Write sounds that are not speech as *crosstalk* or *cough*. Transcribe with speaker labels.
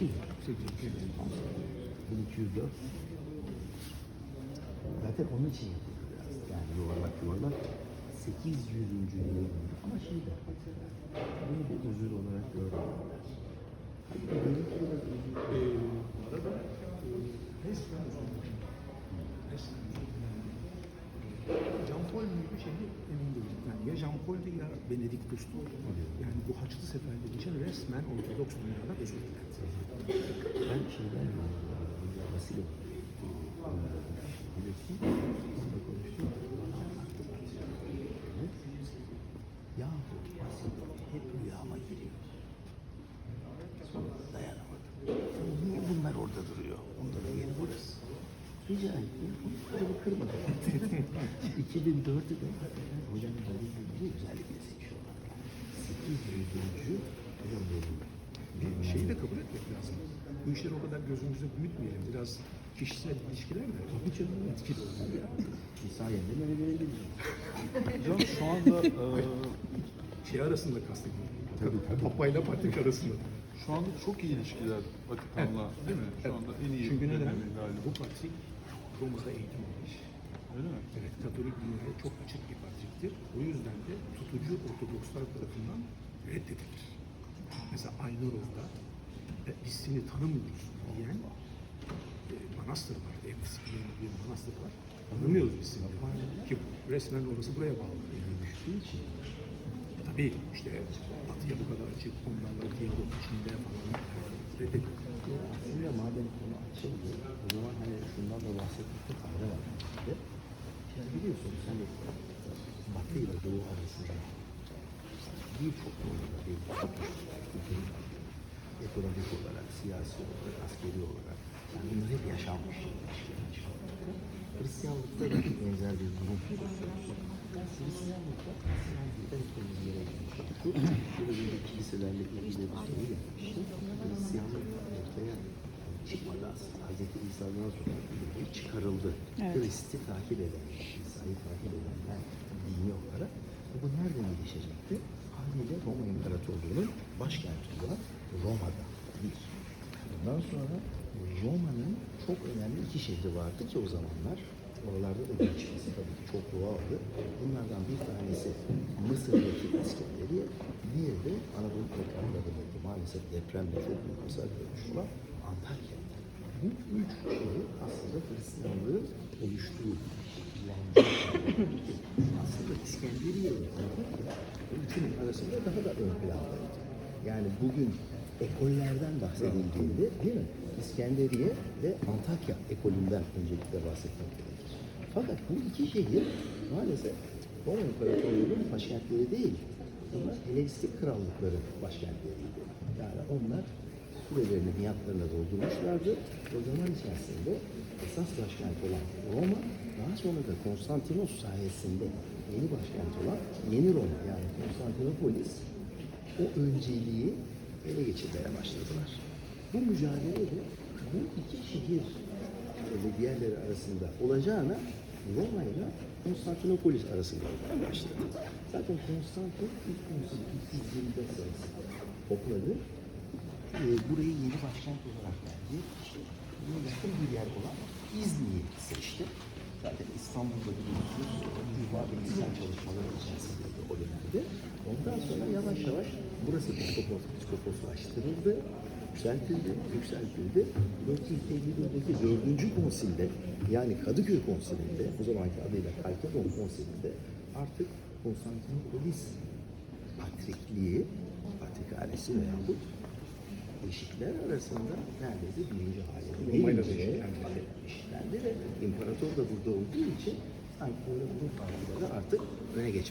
Speaker 1: 800. 1204. Zaten onun için yapıldı biraz. Yani yuvarlak yuvarlak 800. yıl ama şey de bunu bir özür olarak gördüm. Hadi biraz özür.
Speaker 2: Ee, bu arada e, resmen resmen Jean Paul muydu şeyi emin değilim. Yani ya Benediktus'tu. Yani bu Haçlı seferleri için resmen Ortodoks dünyadan özür dilendi.
Speaker 1: Ben şeyden Vasilya bilirsin. Onunla konuştum. Bana anlattı. Ya Vasilya hep rüyama giriyor. Sonra dayanamadım. Niye bunlar orada duruyor? Onların yeri burası. Rica ettim. Kalbi kırmadı. 2004'ü de hocanın dediği gibi özellikle seçiyorlar. 800. hocam benim.
Speaker 2: Şeyi de kabul etmek lazım. Bu işleri o kadar gözümüzde büyütmeyelim. Biraz kişisel ilişkiler de tabii canım etkili olur. *laughs*
Speaker 1: Sayende beni verebileceğim.
Speaker 3: Hocam şu anda e,
Speaker 2: Şey arasında kastediyorum.
Speaker 1: Tabii, tabii.
Speaker 2: Papa ile Patrik arasında.
Speaker 3: şu anda çok iyi ilişkiler Vatikan'la değil mi? Şu anda en iyi
Speaker 2: Çünkü neden? Bu Patrik Roma'da eğitim almış.
Speaker 3: Öyle mi?
Speaker 2: Evet, Katolik dinine çok açık bir patriktir. O yüzden de tutucu Ortodokslar tarafından reddedilir. Mesela Aynarov'da e, biz seni tanımıyoruz diyen e, manastır var. Evlisikilerin bir manastır var. Tanımıyoruz biz seni. Ki resmen orası buraya bağlı.
Speaker 1: Düştüğü için
Speaker 2: Tabii işte Batı'ya bu kadar açık, onlarla diyalog içinde falan reddedilir.
Speaker 1: Aslında madem konu açıldı, o zaman hani şundan da bahsetmekte fayda var. Şimdi biliyorsunuz hani Batı ile Doğu arasında birçok konuda bir ülkenin ekonomik olarak, siyasi olarak, askeri olarak yani bunlar hep yaşanmış ilişkiler. Hristiyanlıkta da benzer bir durum söz konusu. Hristiyanlıkta Hristiyan dikkat etmemiz gereken şey şu, biraz önce kiliselerle ilgili bir soru gelmişti. Hristiyanlık ortaya çıkmadı aslında. Hz. İsa'dan sonra çıkarıldı. Hristi takip eden, İsa'yı takip edenler dini olarak. Bu nereden gelişecekti? Haliyle Roma İmparatorluğu'nun başkenti olan Roma'da. Bir. Ondan sonra Roma'nın çok önemli iki şehri vardı ki o zamanlar. Oralarda da gelişmesi tabii ki çok doğaldı. Bunlardan bir tanesi Mısır'daki İskenderiye, diğeri de Anadolu topraklarındaki maalesef depremle çok büyük hasar görmüş olan Antakya. Bu üç şehir aslında Hristiyanlığın oluştuğu, aslında İskenderiye ve Antakya üçünün arasında daha da ön plandaydı. Yani bugün ekollerden bahsedildiğinde değil mi? İskenderiye ve Antakya ekolünden öncelikle bahsetmek gerekir. Fakat bu iki şehir maalesef Roma İmparatorluğu'nun başkentleri değil. Bunlar Helenistik krallıkları başkentleriydi. Yani onlar sürelerini, niyatlarına doldurmuşlardı. O zaman içerisinde esas başkent olan Roma, daha sonra da Konstantinos sayesinde yeni başkent olan Yeni Roma yani Konstantinopolis o önceliği ele geçirmeye başladılar. Bu mücadele de bu iki şehir ve diğerleri arasında olacağına Roma ile Konstantinopolis arasında olmaya başladı. Zaten Konstantin ilk konsil 225 senesinde topladı. Ee, burayı yeni başkent olarak verdi. İşte buna yakın bir yer olan İzmir'i seçti. Zaten İstanbul'da biliyorsunuz İmar ve insan çalışmaları içerisindeydi o dönemde. Ondan sonra yavaş yavaş burası psikopos, psikoposlaştırıldı, yükseltildi, yükseltildi. 451'deki 4. konsilde yani Kadıköy konsilinde, o zamanki adıyla Kalkedon konsilinde artık Konstantinopolis patrikliği, patrikhanesi veya bu eşitler arasında neredeyse birinci hale
Speaker 2: Roma'yla da
Speaker 1: eşitlendi. ve imparator da burada olduğu için sanki böyle bunun farkında da artık öne geçmeye